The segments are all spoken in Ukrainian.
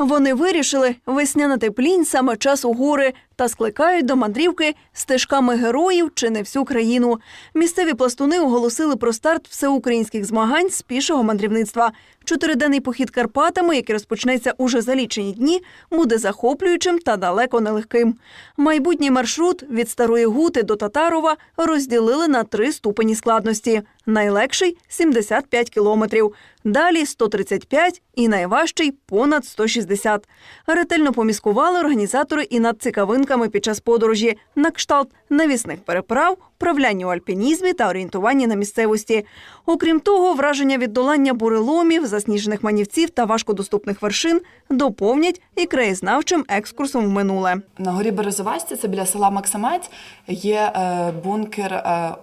Вони вирішили весняна теплінь саме час у гори та скликають до мандрівки стежками героїв чи не всю країну. Місцеві пластуни оголосили про старт всеукраїнських змагань з пішого мандрівництва. Чотириденний похід Карпатами, який розпочнеться уже за лічені дні, буде захоплюючим та далеко нелегким. Майбутній маршрут від Старої Гути до Татарова розділили на три ступені складності. Найлегший 75 кілометрів, далі 135 і найважчий понад 160. Ретельно поміскували організатори і над цікавинками під час подорожі на кшталт навісних переправ, правляння у альпінізмі та орієнтуванні на місцевості. Окрім того, враження від долання буреломів, засніжених манівців та важкодоступних вершин доповнять і краєзнавчим екскурсом в минуле. На горі Березовасті, це біля села Максимець, є е, бункер е,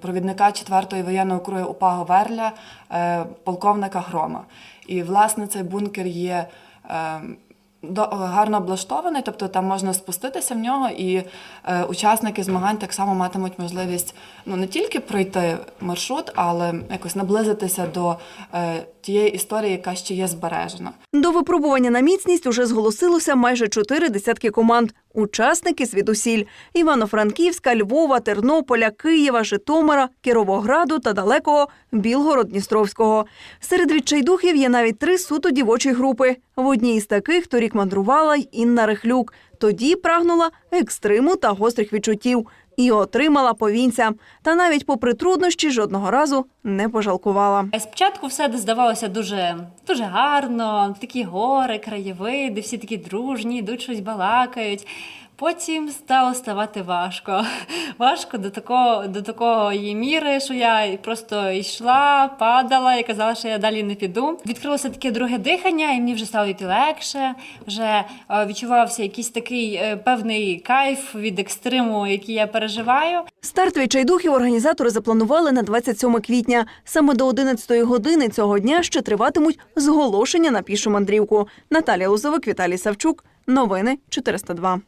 провідника 4-ї воєнного округи УПА Говерля, е, полковника Грома. І, власне, цей бункер є гарно облаштований, тобто там можна спуститися в нього, і е, учасники змагань так само матимуть можливість ну, не тільки пройти маршрут, але якось наблизитися до е, тієї історії, яка ще є збережена. До випробування на міцність уже зголосилося майже чотири десятки команд. Учасники звідусіль – Івано-Франківська, Львова, Тернополя, Києва, Житомира, Кіровограду та далекого Білгород-Дністровського. Серед відчайдухів є навіть три суто дівочі групи. В одній із таких торік мандрувала Інна Рихлюк. Тоді прагнула екстриму та гострих відчуттів. І отримала повінця. Та навіть попри труднощі жодного разу не пожалкувала. Спочатку все здавалося дуже, дуже гарно, такі гори, краєвиди, всі такі дружні, йдуть щось балакають. Потім стало ставати важко. Важко до такого до такої міри, що я просто йшла, падала і казала, що я далі не піду. Відкрилося таке друге дихання, і мені вже стало йти легше. Вже е, відчувався якийсь такий е, певний кайф від екстриму, який я переживаю. Старт відчайдухів організатори запланували на 27 квітня. Саме до 11 години цього дня ще триватимуть зголошення на пішу мандрівку. Наталія Лозовик, Віталій Савчук. Новини 402.